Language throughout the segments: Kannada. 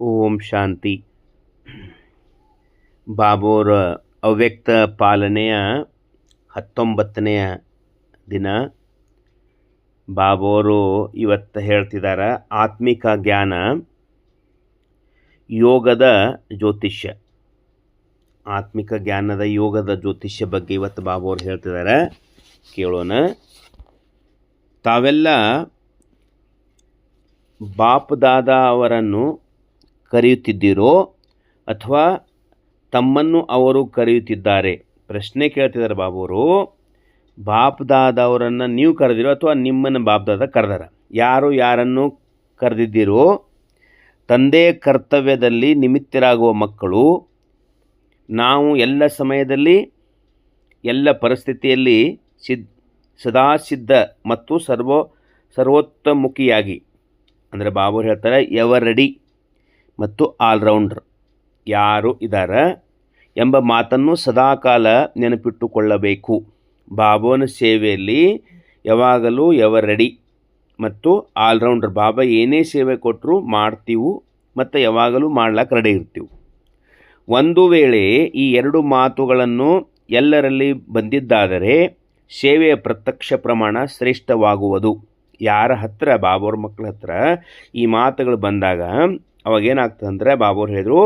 ಓಂ ಶಾಂತಿ. ಬಾಬೋರ ಅವ್ಯಕ್ತ ಪಾಲನೆಯ ಹತ್ತೊಂಬತ್ತನೆಯ ದಿನ. ಬಾಬೋರು ಇವತ್ತು ಹೇಳ್ತಿದ್ದಾರೆ ಆತ್ಮಿಕ ಜ್ಞಾನ, ಯೋಗದ ಜ್ಯೋತಿಷ್ಯ. ಆತ್ಮಿಕ ಜ್ಞಾನದ ಯೋಗದ ಜ್ಯೋತಿಷ್ಯ ಬಗ್ಗೆ ಇವತ್ತು ಬಾಬೋರು ಹೇಳ್ತಿದ್ದಾರೆ ಕೇಳೋಣ. ತಾವೆಲ್ಲ ಬಾಪ್ ಅವರನ್ನು ಕರೆಯುತ್ತಿದ್ದೀರೋ ಅಥವಾ ತಮ್ಮನ್ನು ಅವರು ಕರೆಯುತ್ತಿದ್ದಾರೆ? ಪ್ರಶ್ನೆ ಕೇಳ್ತಿದ್ದಾರೆ ಬಾಬು ಅವರು ಬಾಪ್ದಾದವರನ್ನು ನೀವು ಕರೆದಿರೋ ಅಥವಾ ನಿಮ್ಮನ್ನು ಬಾಪ್ದಾದ ಕರೆದಾರ? ಯಾರು ಯಾರನ್ನು ಕರೆದಿದ್ದೀರೋ? ತಂದೆ ಕರ್ತವ್ಯದಲ್ಲಿ ನಿಮಿತ್ತರಾಗುವ ಮಕ್ಕಳು, ನಾವು ಎಲ್ಲ ಸಮಯದಲ್ಲಿ, ಎಲ್ಲ ಪರಿಸ್ಥಿತಿಯಲ್ಲಿ ಸಿದ್, ಸದಾ ಸಿದ್ಧ ಮತ್ತು ಸರ್ವೋ, ಸರ್ವೋತ್ತಮುಖಿಯಾಗಿ. ಅಂದರೆ ಬಾಬು ಹೇಳ್ತಾರೆ ಎವರ್ ರೆಡಿ ಮತ್ತು ಆಲ್ರೌಂಡ್ರ್. ಯಾರು ಇದ್ದಾರೆ ಎಂಬ ಮಾತನ್ನು ಸದಾಕಾಲ ನೆನಪಿಟ್ಟುಕೊಳ್ಳಬೇಕು. ಬಾಬೋನ ಸೇವೆಯಲ್ಲಿ ಯಾವಾಗಲೂ ಎವರ್ ರೆಡಿ? ಮತ್ತು ಆಲ್ರೌಂಡರ್, ಬಾಬಾ, ಏನೇ ಸೇವೆ ಕೊಟ್ಟರು ಮಾಡ್ತೀವು ಮತ್ತು ಯಾವಾಗಲೂ ಮಾಡ್ಲಿಕ್ಕೆ ರೆಡಿ ಇರ್ತೀವಿ. ಒಂದು ವೇಳೆ ಈ ಎರಡು ಮಾತುಗಳನ್ನು ಎಲ್ಲರಲ್ಲಿ ಬಂದಿದ್ದಾದರೆ ಸೇವೆಯ ಪ್ರತ್ಯಕ್ಷ ಪ್ರಮಾಣ ಶ್ರೇಷ್ಠವಾಗುವುದು. ಯಾರ ಹತ್ರ? ಬಾಬೋರ್ ಮಕ್ಕಳ ಹತ್ರ. ಈ ಮಾತುಗಳು ಬಂದಾಗ ಅವಾಗೇನಾಗ್ತದೆ ಅಂದರೆ ಬಾಬೂರು ಹೇಳಿದರು,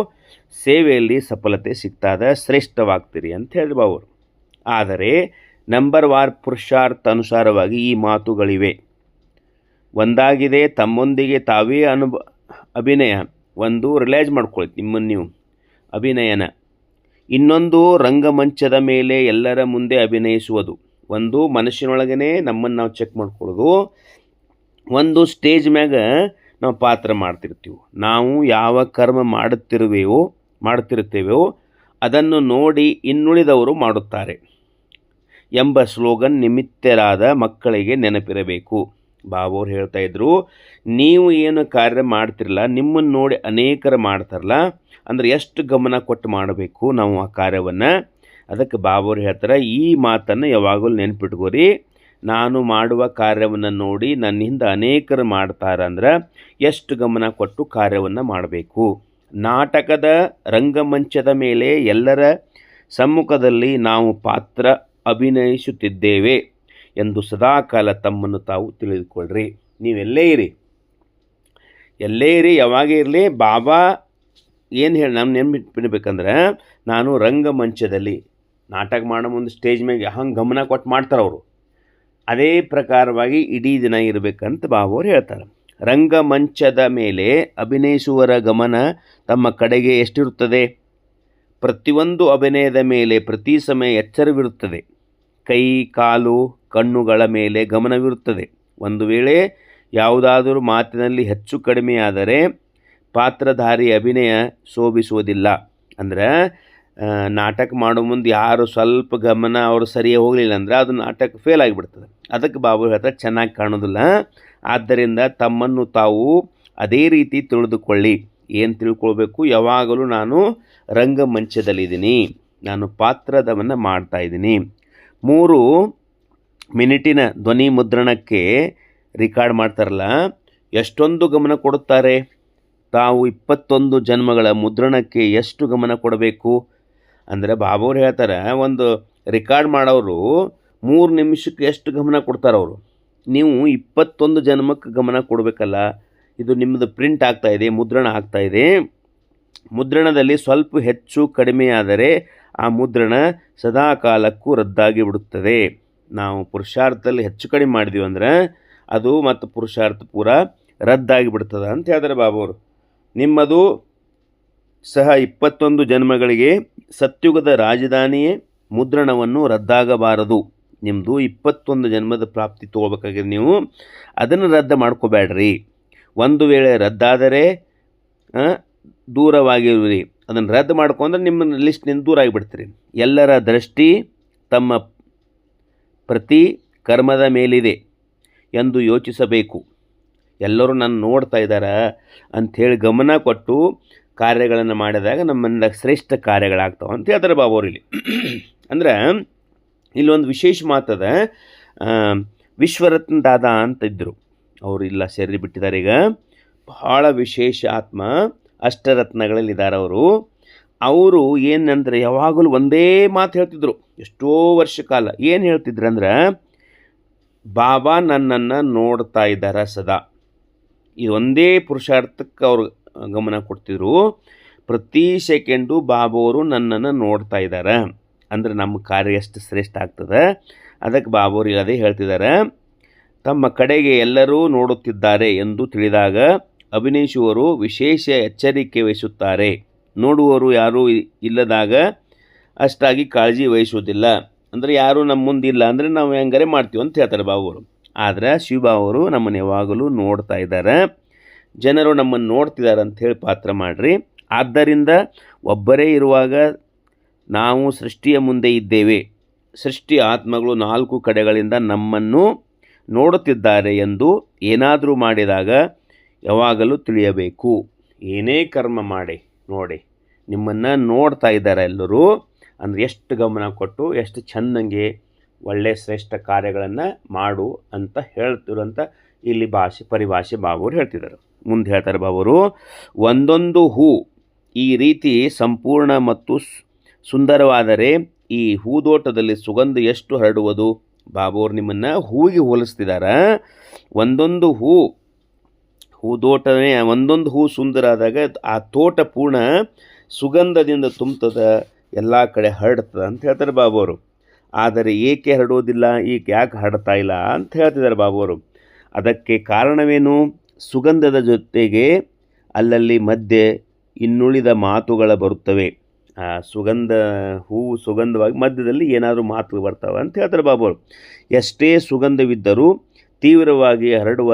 ಸೇವೆಯಲ್ಲಿ ಸಫಲತೆ ಸಿಕ್ತಾದ ಶ್ರೇಷ್ಠವಾಗ್ತೀರಿ ಅಂತ ಹೇಳಿದ್ರು ಬಾಬೂರು ಆದರೆ ನಂಬರ್ ವಾರ್ ಪುರುಷಾರ್ಥ ಅನುಸಾರವಾಗಿ ಈ ಮಾತುಗಳಿವೆ. ಒಂದಾಗಿದೆ, ತಮ್ಮೊಂದಿಗೆ ತಾವೇ ಅನುಭ, ಅಭಿನಯ. ಒಂದು ರಿಲೈಸ್ ಮಾಡ್ಕೊಳ್ಳಿ ನಿಮ್ಮನ್ನು ನೀವು. ಅಭಿನಯನ. ಇನ್ನೊಂದು, ರಂಗಮಂಚದ ಮೇಲೆ ಎಲ್ಲರ ಮುಂದೆ ಅಭಿನಯಿಸುವುದು. ಒಂದು ಮನಸ್ಸಿನೊಳಗೇ ನಮ್ಮನ್ನು ನಾವು ಚೆಕ್ ಮಾಡ್ಕೊಳ್ಳೋದು. ಒಂದು ಸ್ಟೇಜ್ ಮ್ಯಾಗ ನಾವು ಪಾತ್ರ ಮಾಡ್ತಿರ್ತೀವಿ. ನಾವು ಯಾವ ಕರ್ಮ ಮಾಡುತ್ತಿರುವೆಯೋ ಮಾಡ್ತಿರ್ತೇವೆಯೋ ಅದನ್ನು ನೋಡಿ ಇನ್ನುಳಿದವರು ಮಾಡುತ್ತಾರೆ. ಎಂಬ ಸ್ಲೋಗನ್ ನಿಮಿತ್ತರಾದ ಮಕ್ಕಳಿಗೆ ನೆನಪಿರಬೇಕು. ಬಾಬೋರು ಹೇಳ್ತಾ ಇದ್ದರು ನೀವು ಏನು ಕಾರ್ಯ ಮಾಡ್ತಿರಲ್ಲ, ನಿಮ್ಮನ್ನು ನೋಡಿ ಅನೇಕರು ಮಾಡ್ತಾರಲ್ಲ, ಅಂದರೆ ಎಷ್ಟು ಗಮನ ಕೊಟ್ಟು ಮಾಡಬೇಕು ನಾವು ಆ ಕಾರ್ಯವನ್ನು? ಅದಕ್ಕೆ ಬಾಬೋರು ಹೇಳ್ತಾರೆ, ಈ ಮಾತನ್ನು ಯಾವಾಗಲೂ ನೆನ್ಪಿಟ್ಕೋರಿ. ನಾನು ಮಾಡುವ ಕಾರ್ಯವನ್ನು ನೋಡಿ ನನ್ನಿಂದ ಅನೇಕರು ಮಾಡ್ತಾರಂದ್ರೆ ಎಷ್ಟು ಗಮನ ಕೊಟ್ಟು ಕಾರ್ಯವನ್ನು ಮಾಡಬೇಕು? ನಾಟಕದ ರಂಗಮಂಚದ ಮೇಲೆ ಎಲ್ಲರ ಸಮ್ಮುಖದಲ್ಲಿ ನಾವು ಪಾತ್ರ ಅಭಿನಯಿಸುತ್ತಿದ್ದೇವೆ ಎಂದು ಸದಾಕಾಲ ತಮ್ಮನ್ನು ತಾವು ತಿಳಿದುಕೊಳ್ಳ್ರಿ ನೀವೆಲ್ಲೇ ಇರಿ. ಎಲ್ಲೇ ಇರಿ, ಯಾವಾಗೇ ಇರಲಿ, ಬಾಬಾ ಏನು ಹೇಳಿ ನಮ್ಮ ನೆನಪಿಟ್ಬಿಡ್ಬೇಕಂದ್ರೆ ನಾನು ರಂಗಮಂಚದಲ್ಲಿ ನಾಟಕ ಮಾಡೋ ಮುಂದೆ ಸ್ಟೇಜ್ ಮ್ಯಾಗೆ ಹಂಗೆ ಗಮನ ಕೊಟ್ಟು ಮಾಡ್ತಾರೆ ಅವರು ಅದೇ ಪ್ರಕಾರವಾಗಿ ಇಡೀ ದಿನ ಇರಬೇಕಂತ ಬಾಬುವರು ಹೇಳ್ತಾರೆ. ರಂಗಮಂಚದ ಮೇಲೆ ಅಭಿನಯಿಸುವರ ಗಮನ ತಮ್ಮ ಕಡೆಗೆ ಎಷ್ಟಿರುತ್ತದೆ? ಪ್ರತಿಯೊಂದು ಅಭಿನಯದ ಮೇಲೆ ಪ್ರತಿ ಸಮಯ ಎಚ್ಚರವಿರುತ್ತದೆ. ಕೈ, ಕಾಲು, ಕಣ್ಣುಗಳ ಮೇಲೆ ಗಮನವಿರುತ್ತದೆ. ಒಂದು ವೇಳೆ ಯಾವುದಾದರೂ ಮಾತಿನಲ್ಲಿ ಹೆಚ್ಚು ಕಡಿಮೆಯಾದರೆ ಪಾತ್ರಧಾರಿ ಅಭಿನಯ ಶೋಭಿಸುವುದಿಲ್ಲ ಅಂದ್ರೆ ನಾಟಕ ಮಾಡೋ ಮುಂದೆ ಯಾರು ಸ್ವಲ್ಪ ಗಮನ ಅವರು ಸರಿಯಾಗಿ ಹೋಗಲಿಲ್ಲ ಅಂದರೆ ಅದು ನಾಟಕ ಫೇಲ್ ಆಗಿಬಿಡ್ತದೆ. ಅದಕ್ಕೆ ಬಾಬು ಹೇಳ್ತಾರೆ ಚೆನ್ನಾಗಿ ಕಾಣೋದಿಲ್ಲ. ಆದ್ದರಿಂದ ತಮ್ಮನ್ನು ತಾವು ಅದೇ ರೀತಿ ತಿಳಿದುಕೊಳ್ಳಿ. ಏನು ತಿಳ್ಕೊಳ್ಬೇಕು? ಯಾವಾಗಲೂ ನಾನು ರಂಗಮಂಚದಲ್ಲಿದ್ದೀನಿ. ನಾನು ಪಾತ್ರದವನ್ನು ಮಾಡ್ತಾಯಿದ್ದೀನಿ ಮೂರು, ಮಿನಿಟಿನ ಧ್ವನಿ ಮುದ್ರಣಕ್ಕೆ ರಿಕಾರ್ಡ್ ಮಾಡ್ತಾರಲ್ಲ, ಎಷ್ಟೊಂದು ಗಮನ ಕೊಡುತ್ತಾರೆ? ತಾವು ಇಪ್ಪತ್ತೊಂದು ಜನ್ಮಗಳ ಮುದ್ರಣಕ್ಕೆ ಎಷ್ಟು ಗಮನ ಕೊಡಬೇಕು? ಅಂದರೆ ಬಾಬವ್ರು ಹೇಳ್ತಾರೆ, ಒಂದು ರೆಕಾರ್ಡ್ ಮಾಡೋರು ಮೂರು ನಿಮಿಷಕ್ಕೆ ಎಷ್ಟು ಗಮನ ಕೊಡ್ತಾರೆ ಅವರು? ನೀವು ಇಪ್ಪತ್ತೊಂದು ಜನ್ಮಕ್ಕೆ ಗಮನ ಕೊಡಬೇಕಲ್ಲ, ಇದು ನಿಮ್ಮದು ಪ್ರಿಂಟ್ ಆಗ್ತಾಯಿದೆ ಮುದ್ರಣ ಆಗ್ತಾಯಿದೆ ಮುದ್ರಣದಲ್ಲಿ ಸ್ವಲ್ಪ ಹೆಚ್ಚು ಕಡಿಮೆಯಾದರೆ ಆ ಮುದ್ರಣ ಸದಾ ಕಾಲಕ್ಕೂ ರದ್ದಾಗಿ ಬಿಡುತ್ತದೆ ನಾವು ಪುರುಷಾರ್ಥದಲ್ಲಿ ಹೆಚ್ಚು ಕಡಿಮೆ ಮಾಡಿದೀವಿ ಅಂದ್ರೆ ಅದು ಮತ್ತು ಪುರುಷಾರ್ಥ ಪೂರ ರದ್ದಾಗಿ ಬಿಡ್ತದೆ ಅಂತ ಹೇಳಿದ್ರೆ ಅವರು ನಿಮ್ಮದು ಸಹ ಇಪ್ಪತ್ತೊಂದು ಜನ್ಮಗಳಿಗೆ ಸತ್ಯುಗದ ರಾಜಧಾನಿಯೇ ಮುದ್ರಣವನ್ನು ರದ್ದಾಗಬಾರದು. ನಿಮ್ಮದು ಇಪ್ಪತ್ತೊಂದು ಜನ್ಮದ ಪ್ರಾಪ್ತಿ ತೊಗೋಬೇಕಾಗಿದೆ ನೀವು. ಅದನ್ನು ರದ್ದು ಮಾಡ್ಕೋಬೇಡ್ರಿ. ಒಂದು ವೇಳೆ ರದ್ದಾದರೆ ದೂರವಾಗಿರುವಿರಿ. ಅದನ್ನು ರದ್ದು ಮಾಡ್ಕೊಂಡ್ರೆ ನಿಮ್ಮ ಲಿಸ್ಟ್ನಿಂದ ದೂರ ಆಗಿಬಿಡ್ತೀರಿ. ಎಲ್ಲರ ದೃಷ್ಟಿ ತಮ್ಮ ಪ್ರತಿ ಕರ್ಮದ ಮೇಲಿದೆ ಎಂದು ಯೋಚಿಸಬೇಕು. ಎಲ್ಲರೂ ನನ್ನ ನೋಡ್ತಾ ಇದ್ದಾರೆ ಅಂಥೇಳಿ ಗಮನ ಕೊಟ್ಟು ಕಾರ್ಯಗಳನ್ನು ಮಾಡಿದಾಗ ನಮ್ಮಿಂದ ಶ್ರೇಷ್ಠ ಕಾರ್ಯಗಳಾಗ್ತಾವೆ ಅಂತ ಹೇಳ್ತಾರೆ ಅವರು ಇಲ್ಲಿ ಅಂದ್ರೆ ಇಲ್ಲೊಂದು ವಿಶೇಷ ಮಾತದ ವಿಶ್ವರತ್ನ ದಾದಾ ಅಂತ ಇದ್ದರು ಅವರು ಇಲ್ಲ, ಸೇರಿ ಬಿಟ್ಟಿದ್ದಾರೆ ಈಗ. ಬಹಳ ವಿಶೇಷ ಆತ್ಮ ಅಷ್ಟರತ್ನಗಳಲ್ಲಿ ಇದ್ದಾರೆ ಅವರು. ಅವರು ಏನಂದ್ರೆ ಯಾವಾಗಲೂ ಒಂದೇ ಮಾತು ಹೇಳ್ತಿದ್ರು. ಎಷ್ಟೋ ವರ್ಷ ಕಾಲ. ಏನು ಹೇಳ್ತಿದ್ರು ಅಂದ್ರೆ, ಬಾಬಾ ನನ್ನನ್ನು ನೋಡ್ತಾ ಇದ್ದಾರೆ ಸದಾ. ಇದು ಒಂದೇ ಪುರುಷಾರ್ಥಕ್ಕೆ ಅವರು ಗಮನ ಕೊಡ್ತಿದ್ರು. ಪ್ರತಿ ಸೆಕೆಂಡು ಬಾಬು ಅವರು ನನ್ನನ್ನು ನೋಡ್ತಾ ಇದ್ದಾರೆ ಅಂದರೆ ನಮ್ಮ ಕಾರ್ಯ ಎಷ್ಟು ಶ್ರೇಷ್ಠ ಆಗ್ತದೆ. ಅದಕ್ಕೆ ಬಾಬು ಅವರು ಅದೇ ಹೇಳ್ತಿದ್ದಾರೆ ತಮ್ಮ ಕಡೆಗೆ ಎಲ್ಲರೂ ನೋಡುತ್ತಿದ್ದಾರೆ ಎಂದು ತಿಳಿದಾಗ ಅಭಿನಯಿಸುವರು ವಿಶೇಷ ಎಚ್ಚರಿಕೆ ವಹಿಸುತ್ತಾರೆ. ನೋಡುವವರು ಯಾರೂ ಇಲ್ಲದಾಗ ಅಷ್ಟಾಗಿ ಕಾಳಜಿ ವಹಿಸುವುದಿಲ್ಲ. ಅಂದರೆ ಯಾರು ನಮ್ಮ ಮುಂದೆ ಇಲ್ಲ ಅಂದರೆ ನಾವು ಹೆಂಗಾರೆ ಮಾಡ್ತೀವಿ ಅಂತ ಹೇಳ್ತಾರೆ ಬಾಬುವರು ಆದರೆ ಶಿವಬಾಬು ಅವರು ನಮ್ಮನ್ನು ಯಾವಾಗಲೂ ನೋಡ್ತಾ ಇದ್ದಾರೆ. ಜನರು ನಮ್ಮನ್ನು ನೋಡ್ತಿದ್ದಾರೆ ಅಂತ ಹೇಳಿ ಪಾತ್ರ ಮಾಡಿರಿ. ಆದ್ದರಿಂದ ಒಬ್ಬರೇ ಇರುವಾಗ ನಾವು ಸೃಷ್ಟಿಯ ಮುಂದೆ ಇದ್ದೇವೆ. ಸೃಷ್ಟಿ ಆತ್ಮಗಳು ನಾಲ್ಕು ಕಡೆಗಳಿಂದ ನಮ್ಮನ್ನು ನೋಡುತ್ತಿದ್ದಾರೆ ಎಂದು ಏನಾದರೂ ಮಾಡಿದಾಗ ಯಾವಾಗಲೂ ತಿಳಿಯಬೇಕು. ಏನೇ ಕರ್ಮ ಮಾಡಿ, ನೋಡಿ, ನಿಮ್ಮನ್ನು ನೋಡ್ತಾ ಇದ್ದಾರೆ ಎಲ್ಲರೂ. ಅಂದರೆ ಎಷ್ಟು ಗಮನ ಕೊಟ್ಟು, ಎಷ್ಟು ಚೆಂದಂಗೆ ಒಳ್ಳೆಯ ಶ್ರೇಷ್ಠ ಕಾರ್ಯಗಳನ್ನು ಮಾಡು ಅಂತ ಹೇಳ್ತಿರಂತ ಇಲ್ಲಿ ಭಾಷೆ, ಪರಿಭಾಷೆ ಬಾಬುರು ಹೇಳ್ತಿದ್ದಾರೆ. ಮುಂದೆ ಹೇಳ್ತಾರೆ ಬಾಬರು ಒಂದೊಂದು ಹೂ ಈ ರೀತಿ ಸಂಪೂರ್ಣ ಮತ್ತು ಸುಂದರವಾದರೆ ಈ ಹೂದೋಟದಲ್ಲಿ ಸುಗಂಧ ಎಷ್ಟು ಹರಡುವುದು? ಬಾಬೋರು ನಿಮ್ಮನ್ನು ಹೂವಿಗೆ ಹೋಲಿಸ್ತಿದ್ದಾರೆ ಒಂದೊಂದು ಹೂ ಹೂದೋಟನೇ ಒಂದೊಂದು ಹೂ ಸುಂದರ ಆದಾಗ ಆ ತೋಟ ಪೂರ್ಣ ಸುಗಂಧದಿಂದ ತುಂಬ್ತದ, ಎಲ್ಲ ಕಡೆ ಹರಡ್ತದೆ ಅಂತ ಹೇಳ್ತಾರೆ ಬಾಬೋರು ಆದರೆ ಏಕೆ ಹರಡೋದಿಲ್ಲ ಈಗ ಯಾಕೆ ಹರಡ್ತಾ ಇಲ್ಲ ಅಂತ ಹೇಳ್ತಿದ್ದಾರೆ ಬಾಬೋರು ಅದಕ್ಕೆ ಕಾರಣವೇನು? ಸುಗಂಧದ ಜೊತೆಗೆ ಅಲ್ಲಲ್ಲಿ ಮಧ್ಯೆ ಇನ್ನುಳಿದ ಮಾತುಗಳು ಬರುತ್ತವೆ. ಆ ಸುಗಂಧ ಹೂವು ಸುಗಂಧವಾಗಿ ಮಧ್ಯದಲ್ಲಿ ಏನಾದರೂ ಮಾತು ಬರ್ತಾವೆ ಅಂತ ಹೇಳ್ತಾರೆ ಬಾಬುವರು ಎಷ್ಟೇ ಸುಗಂಧವಿದ್ದರೂ ತೀವ್ರವಾಗಿ ಹರಡುವ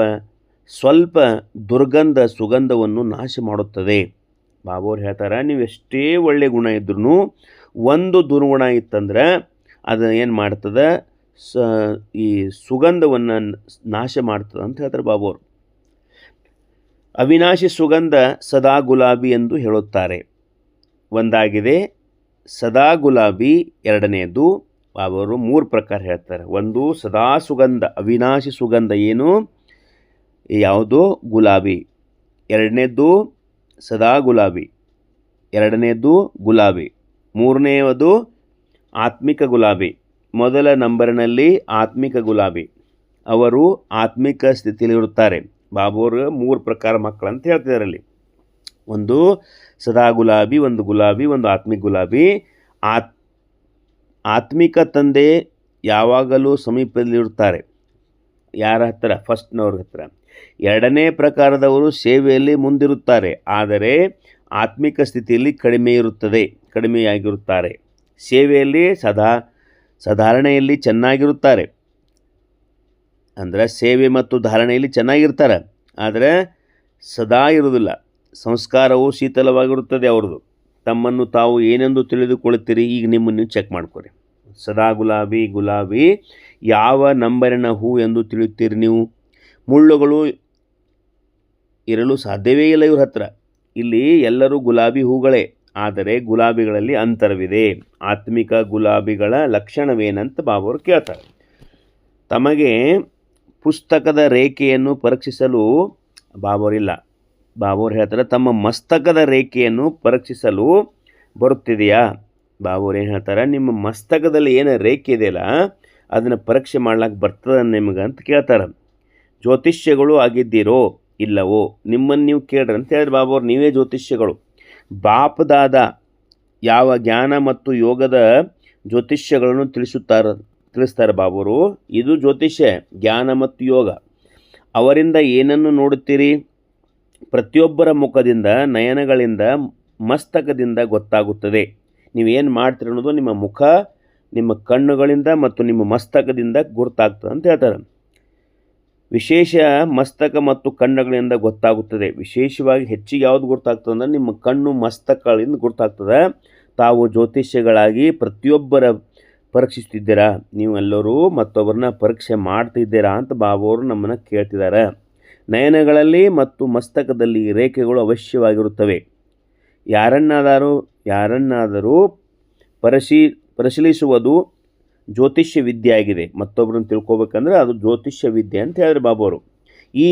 ಸ್ವಲ್ಪ ದುರ್ಗಂಧ ಸುಗಂಧವನ್ನು ನಾಶ ಮಾಡುತ್ತದೆ. ಬಾಬುವ್ರು ಹೇಳ್ತಾರೆ, ನೀವು ಎಷ್ಟೇ ಒಳ್ಳೆಯ ಗುಣ ಇದ್ರೂ ಒಂದು ದುರ್ಗುಣ ಇತ್ತಂದ್ರೆ ಅದು ಏನು ಮಾಡ್ತದೆ? ಸ ಈ ಸುಗಂಧವನ್ನು ನಾಶ ಮಾಡ್ತದೆ? ಅಂತ ಹೇಳ್ತಾರೆ ಬಾಬುವ್ರು. ಅವಿನಾಶಿ ಸುಗಂಧ ಸದಾ ಗುಲಾಬಿ ಎಂದು ಹೇಳುತ್ತಾರೆ. ಒಂದಾಗಿದೆ, ಸದಾ ಗುಲಾಬಿ ಎರಡನೆಯದು ಅವರು ಮೂರು ಪ್ರಕಾರ ಹೇಳ್ತಾರೆ. ಒಂದು, ಸದಾ ಸುಗಂಧ, ಅವಿನಾಶಿ ಸುಗಂಧ ಏನು? ಯಾವುದು? ಗುಲಾಬಿ. ಎರಡನೇದು, ಸದಾ ಗುಲಾಬಿ. ಎರಡನೇದು, ಗುಲಾಬಿ. ಮೂರನೆಯದು ಆತ್ಮಿಕ ಗುಲಾಬಿ. ಮೊದಲ ನಂಬರಿನಲ್ಲಿ ಆತ್ಮಿಕ ಗುಲಾಬಿ. ಅವರು ಆತ್ಮಿಕ ಸ್ಥಿತಿಯಲ್ಲಿರುತ್ತಾರೆ. ಬಾಬುವರು ಮೂರು ಪ್ರಕಾರ ಮಕ್ಕಳು ಅಂತ ಹೇಳ್ತಿದ್ದಾರೆ ಅಲ್ಲಿ ಒಂದು ಸದಾ ಗುಲಾಬಿ, ಒಂದು ಗುಲಾಬಿ, ಒಂದು ಆತ್ಮಿಕ ಗುಲಾಬಿ. ಆತ್, ಆತ್ಮಿಕ ತಂದೆ ಯಾವಾಗಲೂ ಸಮೀಪದಲ್ಲಿರುತ್ತಾರೆ. ಯಾರ ಹತ್ತಿರ? ಫಸ್ಟ್ನವ್ರ ಹತ್ರ ಎರಡನೇ ಪ್ರಕಾರದವರು ಸೇವೆಯಲ್ಲಿ ಮುಂದಿರುತ್ತಾರೆ. ಆದರೆ ಆತ್ಮಿಕ ಸ್ಥಿತಿಯಲ್ಲಿ ಕಡಿಮೆ ಇರುತ್ತದೆ, ಕಡಿಮೆಯಾಗಿರುತ್ತಾರೆ. ಸೇವೆಯಲ್ಲಿ ಸದಾ, ಸಾಧಾರಣೆಯಲ್ಲಿ ಚೆನ್ನಾಗಿರುತ್ತಾರೆ. ಅಂದರೆ ಸೇವೆ ಮತ್ತು ಧಾರಣೆಯಲ್ಲಿ ಚೆನ್ನಾಗಿರ್ತಾರೆ. ಆದರೆ ಸದಾ ಇರುವುದಿಲ್ಲ. ಸಂಸ್ಕಾರವು ಶೀತಲವಾಗಿರುತ್ತದೆ ಅವ್ರದ್ದು ತಮ್ಮನ್ನು ತಾವು ಏನೆಂದು ತಿಳಿದುಕೊಳ್ಳುತ್ತೀರಿ ಈಗ ನಿಮ್ಮನ್ನು ಚೆಕ್ ಮಾಡ್ಕೊರಿ. ಸದಾ ಗುಲಾಬಿ ಗುಲಾಬಿ, ಯಾವ ನಂಬರಿನ ಹೂ ಎಂದು ತಿಳಿಯುತ್ತೀರಿ ನೀವು? ಮುಳ್ಳುಗಳು ಇರಲು ಸಾಧ್ಯವೇ ಇಲ್ಲ ಇವ್ರ ಹತ್ರ. ಇಲ್ಲಿ ಎಲ್ಲರೂ ಗುಲಾಬಿ ಹೂಗಳೇ. ಆದರೆ ಗುಲಾಬಿಗಳಲ್ಲಿ ಅಂತರವಿದೆ. ಆತ್ಮಿಕ ಗುಲಾಬಿಗಳ ಲಕ್ಷಣವೇನಂತ ಬಾಬವರು ಕೇಳ್ತಾರೆ. ತಮಗೆ ಪುಸ್ತಕದ ರೇಖೆಯನ್ನು ಪರೀಕ್ಷಿಸಲು ಬಾಬೋರಿಲ್ಲ ಬಾಬೋರು ಹೇಳ್ತಾರೆ, ತಮ್ಮ ಮಸ್ತಕದ ರೇಖೆಯನ್ನು ಪರೀಕ್ಷಿಸಲು ಬರುತ್ತಿದೆಯಾ? ಬಾಬೋರು ಏನು ಹೇಳ್ತಾರೆ, ನಿಮ್ಮ ಮಸ್ತಕದಲ್ಲಿ ಏನು ರೇಖೆ ಇದೆಯಲ್ಲ ಅದನ್ನು ಪರೀಕ್ಷೆ ಮಾಡ್ಲಿಕ್ಕೆ ಬರ್ತದ ನಿಮಗೆ ಅಂತ ಕೇಳ್ತಾರೆ. ಜ್ಯೋತಿಷ್ಯಗಳು ಆಗಿದ್ದೀರೋ ಇಲ್ಲವೋ? ನಿಮ್ಮನ್ನು ನೀವು ಕೇಳ್ರಿ ಅಂತ ಹೇಳಿದ್ರೆ ಬಾಬೋರು, ನೀವೇ ಜ್ಯೋತಿಷ್ಯಗಳು. ಬಾಪದಾದ ಯಾವ ಜ್ಞಾನ ಮತ್ತು ಯೋಗದ ಜ್ಯೋತಿಷ್ಯಗಳನ್ನು ತಿಳಿಸುತ್ತಾರೆ. ತಿಳಿಸ್ತಾರೆ ಬಾಬುರು, ಇದು ಜ್ಯೋತಿಷ್ಯ, ಜ್ಞಾನ ಮತ್ತು ಯೋಗ. ಅವರಿಂದ ಏನನ್ನು ನೋಡುತ್ತೀರಿ? ಪ್ರತಿಯೊಬ್ಬರ ಮುಖದಿಂದ, ನಯನಗಳಿಂದ, ಮಸ್ತಕದಿಂದ ಗೊತ್ತಾಗುತ್ತದೆ. ನೀವೇನು ಮಾಡ್ತೀರಿ ಅನ್ನೋದು ನಿಮ್ಮ ಮುಖ, ನಿಮ್ಮ ಕಣ್ಣುಗಳಿಂದ ಮತ್ತು ನಿಮ್ಮ ಮಸ್ತಕದಿಂದ ಗುರುತಾಗ್ತದೆ ಅಂತ ಹೇಳ್ತಾರೆ. ವಿಶೇಷ ಮಸ್ತಕ ಮತ್ತು ಕಣ್ಣುಗಳಿಂದ ಗೊತ್ತಾಗುತ್ತದೆ. ವಿಶೇಷವಾಗಿ ಹೆಚ್ಚಿಗೆ ಯಾವುದು ಗೊತ್ತಾಗ್ತದೆ ಅಂದರೆ ನಿಮ್ಮ ಕಣ್ಣು ಮಸ್ತಕಗಳಿಂದ ಗೊತ್ತಾಗ್ತದೆ ತಾವು ಜ್ಯೋತಿಷ್ಯಗಳಾಗಿ ಪ್ರತಿಯೊಬ್ಬರ ಪರೀಕ್ಷಿಸ್ತಿದ್ದೀರಾ? ನೀವು ಎಲ್ಲರೂ ಮತ್ತೊಬ್ಬರನ್ನ ಪರೀಕ್ಷೆ ಮಾಡ್ತಿದ್ದೀರಾ ಅಂತ ಬಾಬುವರು ನಮ್ಮನ್ನು ಕೇಳ್ತಿದ್ದಾರೆ. ನಯನಗಳಲ್ಲಿ ಮತ್ತು ಮಸ್ತಕದಲ್ಲಿ ರೇಖೆಗಳು ಅವಶ್ಯವಾಗಿರುತ್ತವೆ. ಯಾರನ್ನಾದರೂ ಯಾರನ್ನಾದರೂ ಪರಿಶೀ, ಪರಿಶೀಲಿಸುವುದು ಜ್ಯೋತಿಷ್ಯ ವಿದ್ಯೆ ಆಗಿದೆ ಮತ್ತೊಬ್ಬರನ್ನು ತಿಳ್ಕೊಬೇಕಂದ್ರೆ ಅದು ಜ್ಯೋತಿಷ್ಯ ವಿದ್ಯೆ ಅಂತ ಹೇಳಿದ್ರು ಬಾಬುವರು ಈ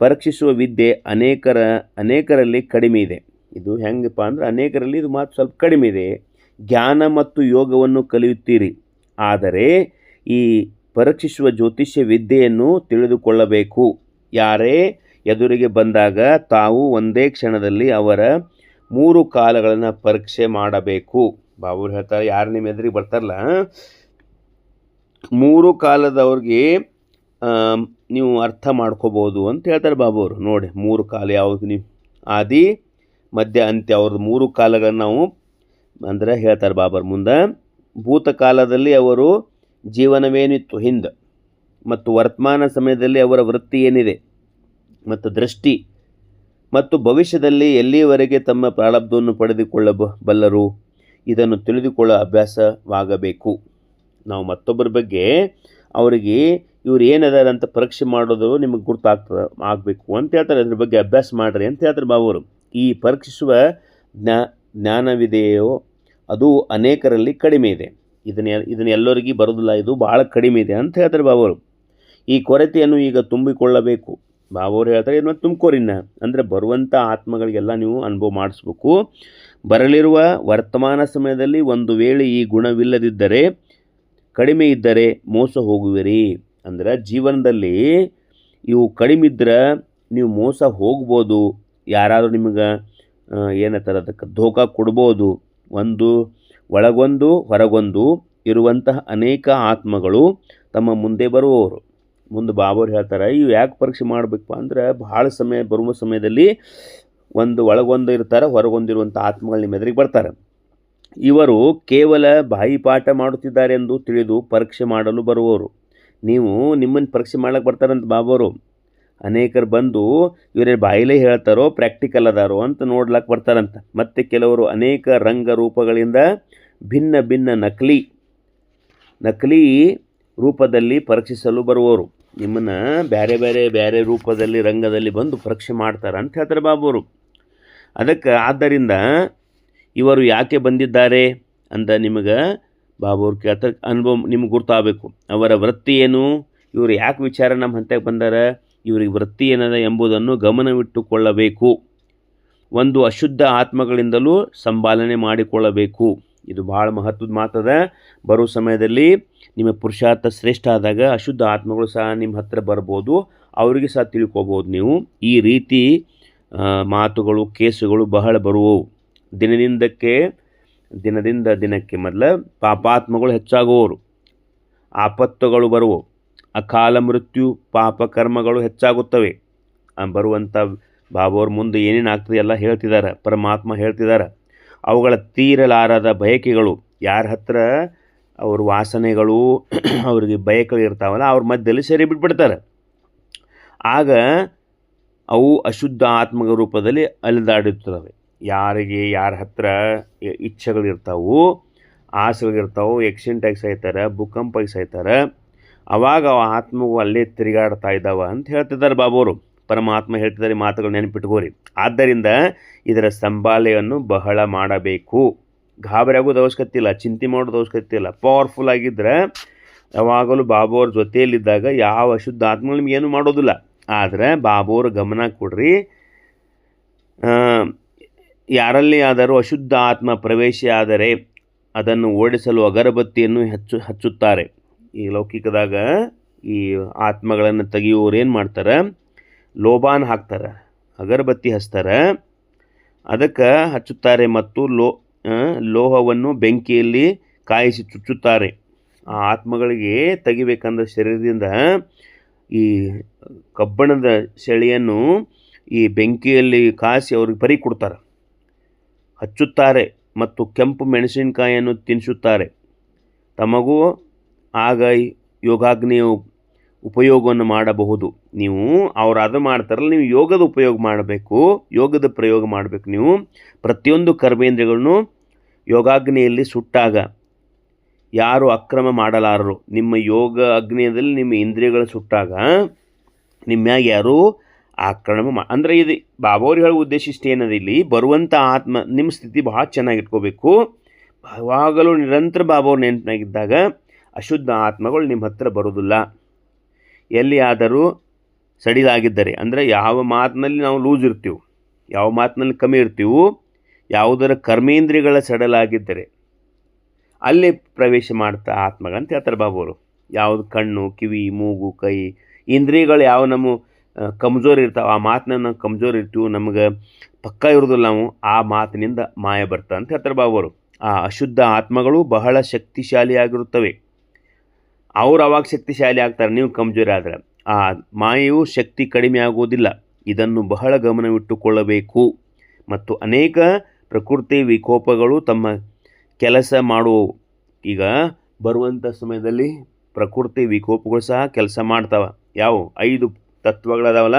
ಪರೀಕ್ಷಿಸುವ ವಿದ್ಯೆ ಅನೇಕರ, ಅನೇಕರಲ್ಲಿ ಕಡಿಮೆ ಇದೆ. ಇದು ಹೆಂಗಪ್ಪ ಅಂದ್ರೆ ಅನೇಕರಲ್ಲಿ ಇದು ಮಾತು ಸ್ವಲ್ಪ ಕಡಿಮೆ ಇದೆ. ಜ್ಞಾನ ಮತ್ತು ಯೋಗವನ್ನು ಕಲಿಯುತ್ತೀರಿ. ಆದರೆ ಈ ಪರೀಕ್ಷಿಸುವ ಜ್ಯೋತಿಷ್ಯ ವಿದ್ಯೆಯನ್ನು ತಿಳಿದುಕೊಳ್ಳಬೇಕು. ಯಾರೇ ಎದುರಿಗೆ ಬಂದಾಗ ತಾವು ಒಂದೇ ಕ್ಷಣದಲ್ಲಿ ಅವರ ಮೂರು ಕಾಲಗಳನ್ನು ಪರೀಕ್ಷೆ ಮಾಡಬೇಕು. ಬಾಬುರು ಹೇಳ್ತಾರೆ, ಯಾರು ನಿಮ್ಮ ಎದುರಿಗೆ ಬರ್ತಾರಲ್ಲ? ಮೂರು ಕಾಲದವ್ರಿಗೆ ನೀವು ಅರ್ಥ ಮಾಡ್ಕೋಬೋದು ಅಂತ ಹೇಳ್ತಾರೆ ಬಾಬು ಅವರು ನೋಡಿ, ಮೂರು ಕಾಲ ಯಾವುದು ನೀವು? ಆದಿ, ಮಧ್ಯ, ಅಂತ್ಯ, ಅವ್ರದ್ದು ಮೂರು ಕಾಲಗಳನ್ನು ನಾವು ಅಂದರೆ ಹೇಳ್ತಾರೆ ಬಾಬರ್ ಮುಂದೆ, ಭೂತಕಾಲದಲ್ಲಿ ಅವರು ಜೀವನವೇನಿತ್ತು ಹಿಂದೆ, ಮತ್ತು ವರ್ತಮಾನ ಸಮಯದಲ್ಲಿ ಅವರ ವೃತ್ತಿ ಏನಿದೆ, ಮತ್ತು ದೃಷ್ಟಿ, ಮತ್ತು ಭವಿಷ್ಯದಲ್ಲಿ ಎಲ್ಲಿಯವರೆಗೆ ತಮ್ಮ ಪ್ರಾರಬ್ಧವನ್ನು ಪಡೆದುಕೊಳ್ಳಬಲ್ಲರು, ಇದನ್ನು ತಿಳಿದುಕೊಳ್ಳೋ ಅಭ್ಯಾಸವಾಗಬೇಕು. ನಾವು ಮತ್ತೊಬ್ಬರ ಬಗ್ಗೆ, ಅವರಿಗೆ ಇವ್ರು ಏನದಾರ ಅಂತ ಪರೀಕ್ಷೆ ಮಾಡೋದು ನಿಮಗೆ ಗುರ್ತಾಗ್ತದೆ, ಆಗಬೇಕು ಅಂತ ಹೇಳ್ತಾರೆ, ಅದ್ರ ಬಗ್ಗೆ ಅಭ್ಯಾಸ ಮಾಡಿರಿ ಅಂತ ಹೇಳ್ತಾರೆ ಬಾಬುವರು ಈ ಪರೀಕ್ಷಿಸುವ ಜ್ಞಾ, ಜ್ಞಾನವಿದೆಯೋ ಅದು ಅನೇಕರಲ್ಲಿ ಕಡಿಮೆ ಇದೆ. ಇದನ್ನ ಇದನ್ನ ಎಲ್ಲರಿಗೂ ಬರೋದಿಲ್ಲ ಇದು ಭಾಳ ಕಡಿಮೆ ಇದೆ ಅಂತ ಹೇಳ್ತಾರೆ ಬಾಬುವರು. ಈ ಕೊರತೆಯನ್ನು ಈಗ ತುಂಬಿಕೊಳ್ಳಬೇಕು. ಬಾಬುವರು ಹೇಳ್ತಾರೆ ಇದನ್ನು ತುಂಬ್ಕೋರಿನ್ನ ಅಂದರೆ ಬರುವಂಥ ಆತ್ಮಗಳಿಗೆಲ್ಲ ನೀವು ಅನುಭವ ಮಾಡಿಸ್ಬೇಕು. ಬರಲಿರುವ ವರ್ತಮಾನ ಸಮಯದಲ್ಲಿ ಒಂದು ವೇಳೆ ಈ ಗುಣವಿಲ್ಲದಿದ್ದರೆ, ಕಡಿಮೆ ಇದ್ದರೆ ಮೋಸ ಹೋಗುವಿರಿ. ಅಂದ್ರೆ ಜೀವನದಲ್ಲಿ ಇವು ಕಡಿಮೆ ಇದ್ದರೆ ನೀವು ಮೋಸ ಹೋಗ್ಬೋದು. ಯಾರಾದರೂ ನಿಮಗೆ ಏನಂತಾರೆ ಅದಕ್ಕೆ ಧೋಕಾ ಕೊಡ್ಬೋದು. ಒಂದು, ಒಳಗೊಂದು, ಹೊರಗೊಂದು ಇರುವಂತಹ ಅನೇಕ ಆತ್ಮಗಳು ತಮ್ಮ ಮುಂದೆ ಬರುವವರು. ಮುಂದೆ ಬಾಬರು ಹೇಳ್ತಾರೆ, ಇವು ಯಾಕೆ ಪರೀಕ್ಷೆ ಮಾಡಬೇಕು ಅಂದ್ರೆ ಭಾಳ ಸಮಯ, ಬರುವ ಸಮಯದಲ್ಲಿ ಒಂದು, ಒಳಗೊಂದು ಇರ್ತಾರೆ ಹೊರಗೊಂದಿರುವಂಥ ಆತ್ಮಗಳು ನಿಮ್ಮ ಎದುರಿಗೆ ಬರ್ತಾರೆ. ಇವರು ಕೇವಲ ಬಾಯಿಪಾಠ ಮಾಡುತ್ತಿದ್ದಾರೆ ಎಂದು ತಿಳಿದು ಪರೀಕ್ಷೆ ಮಾಡಲು ಬರುವವರು. ನೀವು ನಿಮ್ಮನ್ನು ಪರೀಕ್ಷೆ ಮಾಡ್ಲಿಕ್ಕೆ ಬರ್ತಾರಂತ ಬಾಬೋರು ಅನೇಕರು ಬಂದು ಇವರೇ ಬಾಯಿಲೇ ಹೇಳ್ತಾರೋ ಪ್ರಾಕ್ಟಿಕಲ್ ಅದಾರೋ ಅಂತ ನೋಡ್ಲಕ್ಕೆ ಬರ್ತಾರಂತ. ಮತ್ತು ಕೆಲವರು ಅನೇಕ ರಂಗ ರೂಪಗಳಿಂದ ಭಿನ್ನ ಭಿನ್ನ ನಕಲಿ ನಕಲಿ ರೂಪದಲ್ಲಿ ಪರೀಕ್ಷಿಸಲು ಬರುವವರು. ನಿಮ್ಮನ್ನು ಬೇರೆ ಬೇರೆ ಬೇರೆ ರೂಪದಲ್ಲಿ, ರಂಗದಲ್ಲಿ ಬಂದು ಪರೀಕ್ಷೆ ಮಾಡ್ತಾರೆ ಅಂತ ಹೇಳ್ತಾರೆ ಬಾಬೋರು ಅದಕ್ಕೆ ಆದ್ದರಿಂದ ಇವರು ಯಾಕೆ ಬಂದಿದ್ದಾರೆ ಅಂತ ನಿಮಗೆ ಬಾಬುರು ಕೇಳ್ತಾರೆ, ಅನುಭವ ನಿಮ್ಗೆ ಗುರ್ತಾಗಬೇಕು. ಅವರ ವೃತ್ತಿ ಏನು, ಇವರು ಯಾಕೆ ವಿಚಾರ ನಮ್ಮ ಹಂತಕ್ಕೆ ಬಂದಾರ ಇವ್ರಿಗೆ ವೃತ್ತಿ ಏನದ ಎಂಬುದನ್ನು ಗಮನವಿಟ್ಟುಕೊಳ್ಳಬೇಕು. ಒಂದು ಅಶುದ್ಧ ಆತ್ಮಗಳಿಂದಲೂ ಸಂಪಾಲನೆ ಮಾಡಿಕೊಳ್ಳಬೇಕು. ಇದು ಭಾಳ ಮಹತ್ವದ ಮಾತದ. ಬರುವ ಸಮಯದಲ್ಲಿ ನಿಮ್ಮ ಪುರುಷಾರ್ಥ ಶ್ರೇಷ್ಠ ಆದಾಗ ಅಶುದ್ಧ ಆತ್ಮಗಳು ಸಹ ನಿಮ್ಮ ಹತ್ರ ಬರ್ಬೋದು. ಅವರಿಗೆ ಸಹ ತಿಳ್ಕೊಬೋದು ನೀವು. ಈ ರೀತಿ ಮಾತುಗಳು, ಕೇಸುಗಳು ಬಹಳ ಬರುವವು. ದಿನದಿಂದಕ್ಕೆ ದಿನದಿಂದ ದಿನಕ್ಕೆ ಮೊದಲ ಪಾಪಾತ್ಮಗಳು ಹೆಚ್ಚಾಗುವವರು. ಆಪತ್ತುಗಳು ಬರುವವು. ಅಕಾಲ ಮೃತ್ಯು, ಪಾಪ ಕರ್ಮಗಳು ಹೆಚ್ಚಾಗುತ್ತವೆ. ಬರುವಂಥ ಬಾಬೋರ್ ಮುಂದೆ ಏನೇನು ಆಗ್ತದೆ ಎಲ್ಲ ಹೇಳ್ತಿದ್ದಾರೆ ಪರಮಾತ್ಮ ಹೇಳ್ತಿದ್ದಾರೆ ಅವುಗಳ ತೀರಲಾರದ ಬಯಕೆಗಳು, ಯಾರ ಹತ್ರ ಅವ್ರ ವಾಸನೆಗಳು, ಅವ್ರಿಗೆ ಬಯಕೆಗಳು ಇರ್ತಾವಲ್ಲ, ಅವ್ರ ಮಧ್ಯದಲ್ಲಿ ಸೇರಿ ಬಿಟ್ಬಿಡ್ತಾರೆ. ಆಗ ಅವು ಅಶುದ್ಧ ಆತ್ಮಗ ರೂಪದಲ್ಲಿ ಅಲಿದಾಡುತ್ತವೆ ಯಾರಿಗೆ ಯಾರ ಹತ್ರ ಇಚ್ಛೆಗಳಿರ್ತಾವೋ, ಆಸೆಗಳಿರ್ತಾವು ಆಗಿ ಸಾಯ್ತಾರೆ ಭೂಕಂಪಾಗಿ ಸಾಯ್ತಾರೆ ಅವಾಗ ಅವ ಆತ್ಮವು ಅಲ್ಲೇ ತಿರುಗಾಡ್ತಾ ಇದ್ದಾವೆ ಅಂತ ಹೇಳ್ತಿದ್ದಾರೆ ಬಾಬೋರು. ಪರಮಾತ್ಮ ಹೇಳ್ತಿದ್ದಾರೆ ಮಾತುಗಳು ನೆನಪಿಟ್ಕೋರಿ. ಆದ್ದರಿಂದ ಇದರ ಸಂಭಾಲೆಯನ್ನು ಬಹಳ ಮಾಡಬೇಕು. ಗಾಬರಿ ಆಗೋದು ಅವಶ್ಯಕತೆ ಇಲ್ಲ, ಚಿಂತೆ ಮಾಡೋದು ಅವಶ್ಯಕತೆ ಇಲ್ಲ. ಪವರ್ಫುಲ್ ಆಗಿದ್ದರೆ ಯಾವಾಗಲೂ ಬಾಬೋರ ಜೊತೆಯಲ್ಲಿದ್ದಾಗ ಯಾವ ಅಶುದ್ಧ ಆತ್ಮಗಳು ನಿಮ್ಗೆ ಏನು ಮಾಡೋದಿಲ್ಲ. ಆದರೆ ಬಾಬೋರ ಗಮನ ಕೊಡ್ರಿ. ಯಾರಲ್ಲಿ ಆದರೂ ಅಶುದ್ಧ ಆತ್ಮ ಪ್ರವೇಶ ಆದರೆ ಅದನ್ನು ಓಡಿಸಲು ಅಗರಬತ್ತಿಯನ್ನು ಹಚ್ಚು ಹಚ್ಚುತ್ತಾರೆ. ಈ ಲೌಕಿಕದಾಗ ಈ ಆತ್ಮಗಳನ್ನು ತೆಗೆಯುವವ್ರು ಏನು ಮಾಡ್ತಾರೆ? ಲೋಬಾನ್ ಹಾಕ್ತಾರೆ, ಅಗರಬತ್ತಿ ಹಚ್ತಾರೆ. ಅದಕ್ಕೆ ಹಚ್ಚುತ್ತಾರೆ ಮತ್ತು ಲೋ ಲೋಹವನ್ನು ಬೆಂಕಿಯಲ್ಲಿ ಕಾಯಿಸಿ ಚುಚ್ಚುತ್ತಾರೆ. ಆ ಆತ್ಮಗಳಿಗೆ ತೆಗಿಬೇಕಂದ್ರೆ ಶರೀರದಿಂದ ಈ ಕಬ್ಬಣದ ಸೆಳೆಯನ್ನು ಈ ಬೆಂಕಿಯಲ್ಲಿ ಕಾಯಿಸಿ ಅವ್ರಿಗೆ ಪರಿ ಕೊಡ್ತಾರೆ. ಹಚ್ಚುತ್ತಾರೆ ಮತ್ತು ಕೆಂಪು ಮೆಣಸಿನಕಾಯಿಯನ್ನು ತಿನ್ನಿಸುತ್ತಾರೆ ತಮಗೂ ಆಗ ಯೋಗಾಗ್ನಿಯ ಉಪಯೋಗವನ್ನು ಮಾಡಬಹುದು. ನೀವು ಅವ್ರು ಅದು ಮಾಡ್ತಾರಲ್ಲ, ನೀವು ಯೋಗದ ಉಪಯೋಗ ಮಾಡಬೇಕು, ಯೋಗದ ಪ್ರಯೋಗ ಮಾಡಬೇಕು. ನೀವು ಪ್ರತಿಯೊಂದು ಕರ್ಮೇಂದ್ರಗಳನ್ನು ಯೋಗಾಗ್ನೆಯಲ್ಲಿ ಸುಟ್ಟಾಗ ಯಾರು ಅಕ್ರಮ ಮಾಡಲಾರರು, ನಿಮ್ಮ ಯೋಗ ಅಗ್ನಿಯದಲ್ಲಿ ನಿಮ್ಮ ಇಂದ್ರಿಯಗಳು ಸುಟ್ಟಾಗ ನಿಮ್ಮ ಮ್ಯಾಗ ಯಾರು ಆಕ್ರಮ ಮಾ, ಅಂದರೆ ಇದು ಬಾಬೋರಿ ಹೇಳೋ ಉದ್ದೇಶ ಇಷ್ಟ ಏನದ ಇಲ್ಲಿ ಬರುವಂಥ ಆತ್ಮ, ನಿಮ್ಮ ಸ್ಥಿತಿ ಭಾಳ ಚೆನ್ನಾಗಿಟ್ಕೋಬೇಕು ಯಾವಾಗಲೂ ನಿರಂತರ ಬಾಬೋರು ನೆನಪಿನಾಗಿದ್ದಾಗ ಅಶುದ್ಧ ಆತ್ಮಗಳು ನಿಮ್ಮ ಹತ್ರ ಬರೋದಿಲ್ಲ ಎಲ್ಲಿಯಾದರೂ ಸಡಿಲಾಗಿದ್ದರೆ, ಅಂದರೆ ಯಾವ ಮಾತಿನಲ್ಲಿ ನಾವು ಲೂಸ್ ಇರ್ತೀವಿ, ಯಾವ ಮಾತಿನಲ್ಲಿ ಕಮ್ಮಿ ಇರ್ತೀವೋ, ಯಾವುದರ ಕರ್ಮೇಂದ್ರಿಯಗಳ ಸಡಲಾಗಿದ್ದರೆ, ಅಲ್ಲಿ ಪ್ರವೇಶ ಮಾಡ್ತಾ ಆತ್ಮಗಂತ ಹೇಳ್ತಾರೆ ಬಾಬುವರು. ಯಾವುದು ಕಣ್ಣು, ಕಿವಿ, ಮೂಗು, ಕೈ, ಇಂದ್ರಿಯಗಳು ಯಾವ ನಮ್ಮ ಕಮ್ಜೋರಿ ಇರ್ತಾವೆ, ಆ ಮಾತನ್ನ ನಾವು ಕಮ್ಜೋರ್ ಇರ್ತೀವಿ, ನಮಗೆ ಪಕ್ಕ ಇರೋದಿಲ್ಲ ನಾವು, ಆ ಮಾತಿನಿಂದ ಮಾಯ ಬರ್ತಾ ಅಂತ ಹೇಳ್ತಾರೆ ಬಾಬುವರು. ಆ ಅಶುದ್ಧ ಆತ್ಮಗಳು ಬಹಳ ಶಕ್ತಿಶಾಲಿಯಾಗಿರುತ್ತವೆ. ಅವ್ರು ಅವಾಗ ಶಕ್ತಿಶಾಲಿ ಆಗ್ತಾರೆ, ನೀವು ಕಮ್ಜೋರಿ ಆದರೆ. ಆ ಮಾಯೆಯು ಶಕ್ತಿ ಕಡಿಮೆ ಆಗುವುದಿಲ್ಲ. ಇದನ್ನು ಬಹಳ ಗಮನವಿಟ್ಟುಕೊಳ್ಳಬೇಕು. ಮತ್ತು ಅನೇಕ ಪ್ರಕೃತಿ ವಿಕೋಪಗಳು ತಮ್ಮ ಕೆಲಸ ಮಾಡುವವು. ಈಗ ಬರುವಂಥ ಸಮಯದಲ್ಲಿ ಪ್ರಕೃತಿ ವಿಕೋಪಗಳು ಸಹ ಕೆಲಸ ಮಾಡ್ತಾವೆ. ಯಾವ? ಐದು ತತ್ವಗಳದಾವಲ್ಲ?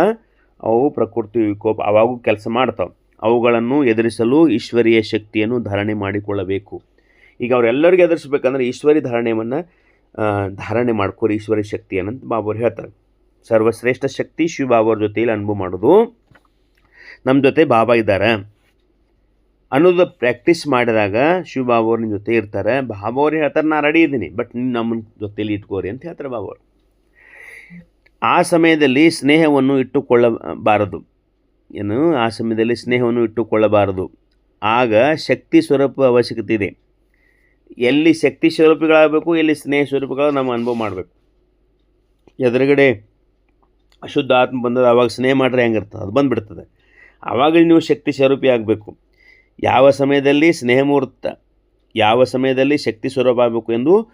ಅವು ಪ್ರಕೃತಿ ವಿಕೋಪ ಅವಾಗೂ ಕೆಲಸ ಮಾಡ್ತಾವೆ. ಅವುಗಳನ್ನು ಎದುರಿಸಲು ಈಶ್ವರಿಯ ಶಕ್ತಿಯನ್ನು ಧಾರಣೆ ಮಾಡಿಕೊಳ್ಳಬೇಕು. ಈಗ ಅವರೆಲ್ಲರಿಗೂ ಎದುರಿಸ್ಬೇಕಂದ್ರೆ ಈಶ್ವರಿ ಧಾರಣೆಯನ್ನು ಧಾರಣೆ ಮಾಡ್ಕೋರಿ ಈಶ್ವರಿ ಶಕ್ತಿ ಅನ್ನಂತ ಬಾಬವ್ರು ಹೇಳ್ತಾರೆ. ಸರ್ವಶ್ರೇಷ್ಠ ಶಕ್ತಿ ಶಿವ ಬಾಬಾವ್ರ ಜೊತೆಯಲ್ಲಿ ಅನುಭವ ಮಾಡೋದು. ನಮ್ಮ ಜೊತೆ ಬಾಬಾ ಇದ್ದಾರೆ. ಅನ್ನೋದು ಪ್ರಾಕ್ಟೀಸ್ ಮಾಡಿದಾಗ ಶಿವ ನಿಮ್ಮ ಜೊತೆ ಇರ್ತಾರೆ. ಬಾಬಾ ಅವ್ರು ಹೇಳ್ತಾರೆ ನಾನು ರೆಡಿ ಇದ್ದೀನಿ ಬಟ್ ನೀವು ನಮ್ಮ ಜೊತೆಯಲ್ಲಿ ಇಟ್ಕೋರಿ ಅಂತ ಹೇಳ್ತಾರೆ ಬಾಬಾ ಅವ್ರು. ಆ ಸಮಯದಲ್ಲಿ ಸ್ನೇಹವನ್ನು ಇಟ್ಟುಕೊಳ್ಳಬಾರದು. ಏನು? ಆ ಸಮಯದಲ್ಲಿ ಸ್ನೇಹವನ್ನು ಇಟ್ಟುಕೊಳ್ಳಬಾರದು. ಆಗ ಶಕ್ತಿ ಸ್ವರೂಪ ಅವಶ್ಯಕತೆ ಇದೆ. ಎಲ್ಲಿ ಶಕ್ತಿ ಸ್ವರೂಪಿಗಳಾಗಬೇಕು, ಎಲ್ಲಿ ಸ್ನೇಹ ಸ್ವರೂಪಗಳು ನಮ್ಮ ಅನುಭವ ಮಾಡಬೇಕು. ಎದುರುಗಡೆ ಅಶುದ್ಧ ಆತ್ಮ ಬಂದದ ಆವಾಗ ಸ್ನೇಹ ಮಾಡ್ರೆ ಹೆಂಗಿರ್ತದೆ? ಅದು ಬಂದುಬಿಡ್ತದೆ. ಆವಾಗ ನೀವು ಶಕ್ತಿ ಸ್ವರೂಪಿ ಆಗಬೇಕು. ಯಾವ ಸಮಯದಲ್ಲಿ ಸ್ನೇಹ ಮುಹೂರ್ತ, ಯಾವ ಸಮಯದಲ್ಲಿ ಶಕ್ತಿ ಸ್ವರೂಪ ಆಗಬೇಕು ಎಂದು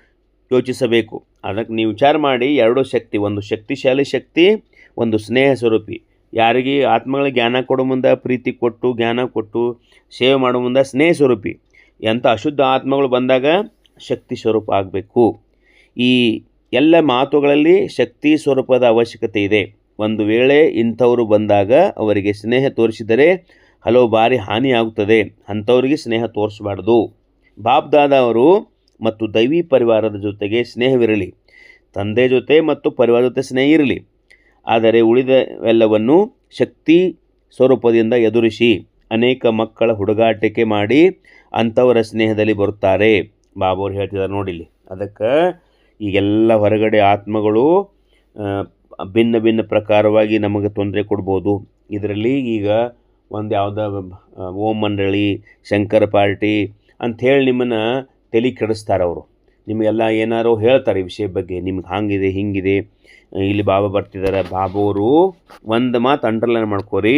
ಯೋಚಿಸಬೇಕು. ಅದಕ್ಕೆ ನೀವು ವಿಚಾರ ಮಾಡಿ, ಎರಡು ಶಕ್ತಿ, ಒಂದು ಶಕ್ತಿಶಾಲಿ ಶಕ್ತಿ, ಒಂದು ಸ್ನೇಹ ಸ್ವರೂಪಿ. ಯಾರಿಗೆ? ಆತ್ಮಗಳಿಗೆ ಜ್ಞಾನ ಕೊಡೋ ಮುಂದೆ, ಪ್ರೀತಿ ಕೊಟ್ಟು, ಜ್ಞಾನ ಕೊಟ್ಟು, ಸೇವೆ ಮಾಡೋ ಮುಂದೆ ಸ್ನೇಹ ಸ್ವರೂಪಿ. ಎಂಥ ಅಶುದ್ಧ ಆತ್ಮಗಳು ಬಂದಾಗ ಶಕ್ತಿ ಸ್ವರೂಪ ಆಗಬೇಕು. ಈ ಎಲ್ಲ ಮಾತುಗಳಲ್ಲಿ ಶಕ್ತಿ ಸ್ವರೂಪದ ಅವಶ್ಯಕತೆ ಇದೆ. ಒಂದು ವೇಳೆ ಇಂಥವರು ಬಂದಾಗ ಅವರಿಗೆ ಸ್ನೇಹ ತೋರಿಸಿದರೆ ಹಲವು ಬಾರಿ ಹಾನಿಯಾಗುತ್ತದೆ. ಅಂಥವರಿಗೆ ಸ್ನೇಹ ತೋರಿಸಬಾರ್ದು. ಬಾಪ್ ದಾದಾ ಅವರು ಮತ್ತು ದೈವಿ ಪರಿವಾರದ ಜೊತೆಗೆ ಸ್ನೇಹವಿರಲಿ. ತಂದೆ ಜೊತೆ ಮತ್ತು ಪರಿವಾರ ಜೊತೆ ಸ್ನೇಹ ಇರಲಿ. ಆದರೆ ಉಳಿದವೆಲ್ಲವನ್ನು ಶಕ್ತಿ ಸ್ವರೂಪದಿಂದ ಎದುರಿಸಿ, ಅನೇಕ ಮಕ್ಕಳ ಹುಡುಗಾಟಿಕೆ ಮಾಡಿ ಅಂಥವರ ಸ್ನೇಹದಲ್ಲಿ ಬರುತ್ತಾರೆ. ಬಾಬವ್ರು ಹೇಳ್ತಿದ್ದಾರೆ ನೋಡಿಲ್ಲಿ ಅದಕ್ಕೆ ಈಗೆಲ್ಲ ಹೊರಗಡೆ ಆತ್ಮಗಳು ಭಿನ್ನ ಭಿನ್ನ ಪ್ರಕಾರವಾಗಿ ನಮಗೆ ತೊಂದರೆ ಕೊಡ್ಬೋದು. ಇದರಲ್ಲಿ ಈಗ ಒಂದು ಯಾವುದೋ ಓಂ ಮಂಡಳಿ, ಶಂಕರ ಪಾರ್ಟಿ ಅಂಥೇಳಿ ನಿಮ್ಮನ್ನು ತಲೆ ಕೆಡಿಸ್ತಾರೆ ಅವರು. ನಿಮಗೆಲ್ಲ ಏನಾರು ಹೇಳ್ತಾರೆ ಈ ವಿಷಯ ಬಗ್ಗೆ. ನಿಮ್ಗೆ ಹಾಗಿದೆ, ಹಿಂಗಿದೆ. ಇಲ್ಲಿ ಬಾಬಾ ಬರ್ತಿದ್ದಾರೆ. ಬಾಬೋರು ಒಂದು ಮಾತು ಅಂಡರ್ಲೈನ್ ಮಾಡ್ಕೋರಿ.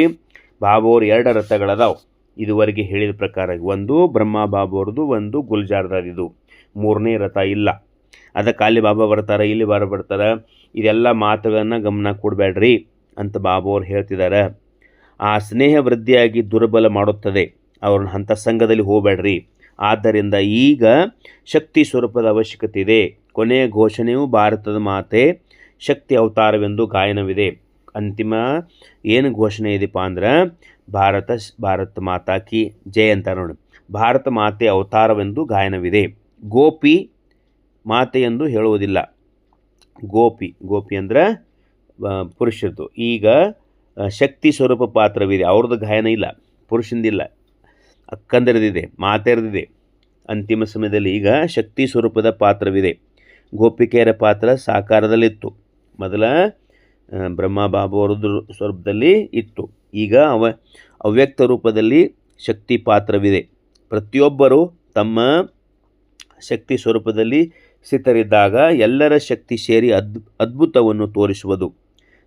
ಬಾಬೋರು ಎರಡು ರಥಗಳದಾವು ಇದುವರೆಗೆ ಹೇಳಿದ ಪ್ರಕಾರ ಒಂದು ಬ್ರಹ್ಮ ಬಾಬುವರದು ಒಂದು ಗುಲ್ಜಾರ್ದಾರಿದು ಮೂರನೇ ರಥ ಇಲ್ಲ. ಅದಕ್ಕೆ ಅಲ್ಲಿ ಬಾಬಾ ಬರ್ತಾರೆ, ಇಲ್ಲಿ ಬಾರ ಬರ್ತಾರೆ. ಇದೆಲ್ಲ ಮಾತುಗಳನ್ನು ಗಮನ ಕೊಡಬೇಡ್ರಿ ಅಂತ ಬಾಬಾ ಅವ್ರು ಹೇಳ್ತಿದ್ದಾರೆ ಆ ಸ್ನೇಹ ವೃದ್ಧಿಯಾಗಿ ದುರ್ಬಲ ಮಾಡುತ್ತದೆ. ಅವ್ರನ್ನ ಅಂಥ ಸಂಘದಲ್ಲಿ ಹೋಗಬೇಡ್ರಿ. ಆದ್ದರಿಂದ ಈಗ ಶಕ್ತಿ ಸ್ವರೂಪದ ಅವಶ್ಯಕತೆ ಇದೆ. ಕೊನೆಯ ಘೋಷಣೆಯು ಭಾರತದ ಮಾತೆ, ಶಕ್ತಿ ಅವತಾರವೆಂದು ಗಾಯನವಿದೆ. ಅಂತಿಮ ಏನು ಘೋಷಣೆ ಇದೆಯಪ್ಪ ಅಂದ್ರೆ ಭಾರತ ಭಾರತ ಮಾತಾ ಕಿ ಜಯ ಅಂತ ನೋಡಿ. ಭಾರತ ಮಾತೆ ಅವತಾರವೆಂದು ಗಾಯನವಿದೆ. ಗೋಪಿ ಮಾತೆ ಎಂದು ಹೇಳುವುದಿಲ್ಲ. ಗೋಪಿ ಗೋಪಿ ಅಂದ್ರೆ ಪುರುಷರದ್ದು. ಪುರುಷರದು ಈಗ ಶಕ್ತಿ ಸ್ವರೂಪ ಪಾತ್ರವಿದೆ. ಅವ್ರದ್ದು ಗಾಯನ ಇಲ್ಲ. ಪುರುಷಂದಿಲ್ಲ. ಅಕ್ಕಂದರದಿದೆ, ಮಾತೆರದಿದೆ. ಅಂತಿಮ ಸಮಯದಲ್ಲಿ ಈಗ ಶಕ್ತಿ ಸ್ವರೂಪದ ಪಾತ್ರವಿದೆ. ಗೋಪಿಕೆಯರ ಪಾತ್ರ ಸಾಕಾರದಲ್ಲಿತ್ತು. ಮೊದಲ ಬ್ರಹ್ಮ ಬಾಬು ಅವರದ್ದು ಸ್ವರೂಪದಲ್ಲಿ ಇತ್ತು. ಈಗ ಅವ ಅವ್ಯಕ್ತ ರೂಪದಲ್ಲಿ ಶಕ್ತಿ ಪಾತ್ರವಿದೆ. ಪ್ರತಿಯೊಬ್ಬರೂ ತಮ್ಮ ಶಕ್ತಿ ಸ್ವರೂಪದಲ್ಲಿ ಸ್ಥಿತರಿದ್ದಾಗ ಎಲ್ಲರ ಶಕ್ತಿ ಸೇರಿ ಅದ್, ಅದ್ಭುತವನ್ನು ತೋರಿಸುವುದು.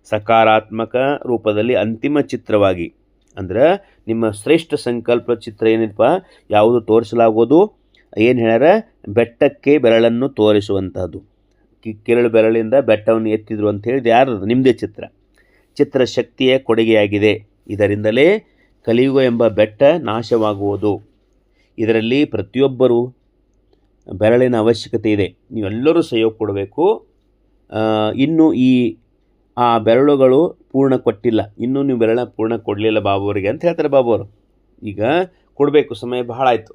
ಸಕಾರಾತ್ಮಕ ರೂಪದಲ್ಲಿ ಅಂತಿಮ ಚಿತ್ರವಾಗಿ. ಅಂದ್ರೆ ನಿಮ್ಮ ಶ್ರೇಷ್ಠ ಸಂಕಲ್ಪ ಚಿತ್ರ ಏನಪ್ಪ ಯಾವುದು ತೋರಿಸಲಾಗುವುದು ಏನು ಹೇಳ್ಯಾರ? ಬೆಟ್ಟಕ್ಕೆ ಬೆರಳನ್ನು ತೋರಿಸುವಂಥದ್ದು ಕಿ- ಕಿರಳು ಬೆರಳಿಂದ ಬೆಟ್ಟವನ್ನು ಎತ್ತಿದ್ರು ಅಂತ ಹೇಳಿದ ಯಾರದು? ನಿಮ್ಮದೇ ಚಿತ್ರ. ಚಿತ್ರ ಶಕ್ತಿಯ ಕೊಡುಗೆಯಾಗಿದೆ. ಇದರಿಂದಲೇ ಕಲಿಯುಗ ಎಂಬ ಬೆಟ್ಟ ನಾಶವಾಗುವುದು. ಇದರಲ್ಲಿ ಪ್ರತಿಯೊಬ್ಬರೂ ಬೆರಳಿನ ಅವಶ್ಯಕತೆ ಇದೆ. ನೀವೆಲ್ಲರೂ ಸಹಯೋಗ ಕೊಡಬೇಕು. ಇನ್ನು ಈ, ಆ ಬೆರಳುಗಳು ಪೂರ್ಣ ಕೊಟ್ಟಿಲ್ಲ. ಇನ್ನೂ ನೀವು ಬೆರಳ ಪೂರ್ಣ ಕೊಡಲಿಲ್ಲ ಬಾಬುವರಿಗೆ ಅಂತ ಹೇಳ್ತಾರೆ ಬಾಬುವರು. ಈಗ ಕೊಡಬೇಕು. ಸಮಯ ಬಹಳ ಆಯಿತು.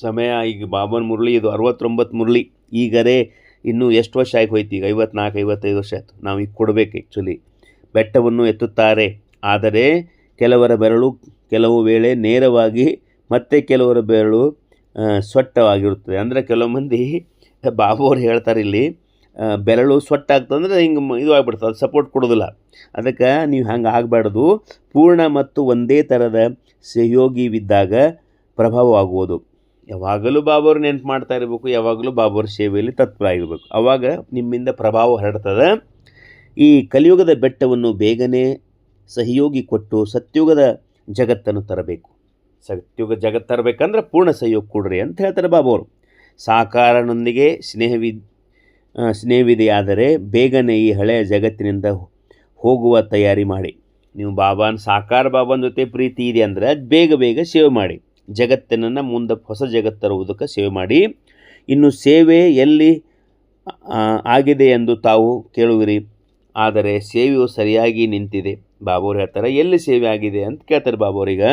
ಸಮಯ ಈಗ ಬಾಬನ ಮುರಳಿ, ಇದು ಅರವತ್ತೊಂಬತ್ತು ಮುರಳಿ. ಈಗರೇ ಇನ್ನೂ ಎಷ್ಟು ವರ್ಷ ಆಗಿ ಹೋಯ್ತು? ಈಗ ಐವತ್ನಾಲ್ಕು, ಐವತ್ತೈದು ವರ್ಷ ಆಯಿತು. ನಾವು ಈಗ ಕೊಡಬೇಕು ಆ್ಯಕ್ಚುಲಿ ಬೆಟ್ಟವನ್ನು ಎತ್ತುತ್ತಾರೆ. ಆದರೆ ಕೆಲವರ ಬೆರಳು ಕೆಲವು ವೇಳೆ ನೇರವಾಗಿ ಮತ್ತೆ ಕೆಲವರ ಬೆರಳು ಸ್ವಟ್ಟವಾಗಿರುತ್ತದೆ. ಅಂದರೆ ಕೆಲವು ಮಂದಿ ಬಾಬು ಅವ್ರು ಹೇಳ್ತಾರೆ ಇಲ್ಲಿ ಬೆರಳು ಸೊಟ್ಟಾಗ್ತಂದ್ರೆ ಹಿಂಗೆ ಇದು ಆಗ್ಬಿಡ್ತದೆ, ಅದು ಸಪೋರ್ಟ್ ಕೊಡೋದಿಲ್ಲ. ಅದಕ್ಕೆ ನೀವು ಹಂಗೆ ಆಗಬಾರ್ದು. ಪೂರ್ಣ ಮತ್ತು ಒಂದೇ ಥರದ ಸಹಯೋಗಿವಿದ್ದಾಗ ಪ್ರಭಾವವಾಗುವುದು. ಯಾವಾಗಲೂ ಬಾಬಾವ್ರು ನೆನ್ಪು ಮಾಡ್ತಾ ಇರಬೇಕು, ಯಾವಾಗಲೂ ಬಾಬಾವ್ರ ಸೇವೆಯಲ್ಲಿ ತತ್ಪರ ಆಗಿರಬೇಕು ಆವಾಗ ನಿಮ್ಮಿಂದ ಪ್ರಭಾವ ಹರಡ್ತದೆ. ಈ ಕಲಿಯುಗದ ಬೆಟ್ಟವನ್ನು ಬೇಗನೆ ಸಹಯೋಗಿ ಕೊಟ್ಟು ಸತ್ಯುಗದ ಜಗತ್ತನ್ನು ತರಬೇಕು. ಸತ್ಯುಗ ಜಗತ್ತು ತರಬೇಕಂದ್ರೆ ಪೂರ್ಣ ಸಹಯೋಗ ಕೊಡ್ರಿ ಅಂತ ಹೇಳ್ತಾರೆ ಬಾಬಾವರು. ಸಾಕಾರನೊಂದಿಗೆ ಸ್ನೇಹವಿ ಸ್ನೇಹವಿದೆಯಾದರೆ ಬೇಗನೆ ಈ ಹಳೆಯ ಜಗತ್ತಿನಿಂದ ಹೋಗುವ ತಯಾರಿ ಮಾಡಿ. ನೀವು ಬಾಬಾನ, ಸಾಕಾರ ಬಾಬಾನ ಜೊತೆ ಪ್ರೀತಿ ಇದೆ ಅಂದರೆ ಬೇಗ ಬೇಗ ಸೇವೆ ಮಾಡಿ. ಜಗತ್ತಿನನ್ನು ಮುಂದೆ ಹೊಸ ಜಗತ್ತು ತರುವುದಕ್ಕೆ ಸೇವೆ ಮಾಡಿ. ಇನ್ನು ಸೇವೆ ಎಲ್ಲಿ ಆಗಿದೆ ಎಂದು ತಾವು ಕೇಳುವಿರಿ. ಆದರೆ ಸೇವೆಯು ಸರಿಯಾಗಿ ನಿಂತಿದೆ. ಬಾಬೋರು ಹೇಳ್ತಾರೆ, ಎಲ್ಲಿ ಸೇವೆ ಆಗಿದೆ? ಅಂತ ಕೇಳ್ತಾರೆ ಬಾಬೋರಿಗೆ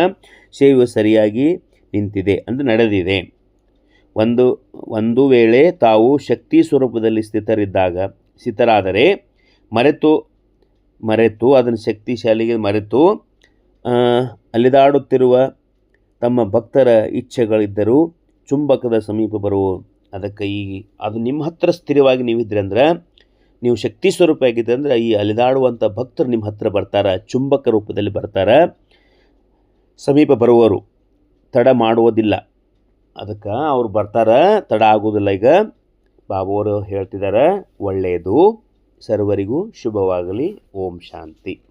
ಸೇವೆ ಸರಿಯಾಗಿ ನಿಂತಿದೆ ಅಂದರೆ ನಡೆದಿದೆ. ಒಂದು ಒಂದು ವೇಳೆ ತಾವು ಶಕ್ತಿ ಸ್ವರೂಪದಲ್ಲಿ ಸ್ಥಿತರಿದ್ದಾಗ, ಸ್ಥಿತರಾದರೆ ಮರೆತು ಮರೆತು, ಅದನ್ನು ಶಕ್ತಿಶಾಲಿಗೆ ಮರೆತು ಅಲ್ಲಿದಾಡುತ್ತಿರುವ ತಮ್ಮ ಭಕ್ತರ ಇಚ್ಛೆಗಳಿದ್ದರೂ ಚುಂಬಕದ ಸಮೀಪ ಬರುವ ಅದಕ್ಕೆ ಈ, ಅದು ನಿಮ್ಮ ಹತ್ರ ಸ್ಥಿರವಾಗಿ ನೀವಿದ್ರಿ ಅಂದ್ರೆ ನೀವು ಶಕ್ತಿ ಸ್ವರೂಪ ಅಂದ್ರೆ ಈ ಅಲೆದಾಡುವಂಥ ಭಕ್ತರು ನಿಮ್ಮ ಹತ್ರ ಬರ್ತಾರೆ, ಚುಂಬಕ ರೂಪದಲ್ಲಿ ಬರ್ತಾರೆ. ಸಮೀಪ ಬರುವರು ತಡ ಮಾಡುವುದಿಲ್ಲ. ಅದಕ್ಕೆ ಅವ್ರು ಬರ್ತಾರೆ, ತಡ ಆಗೋದಿಲ್ಲ ಈಗ. ಬಾಬುವರು ಹೇಳ್ತಿದ್ದಾರೆ, ಒಳ್ಳೆಯದು, ಸರ್ವರಿಗೂ ಶುಭವಾಗಲಿ, ಓಂ ಶಾಂತಿ.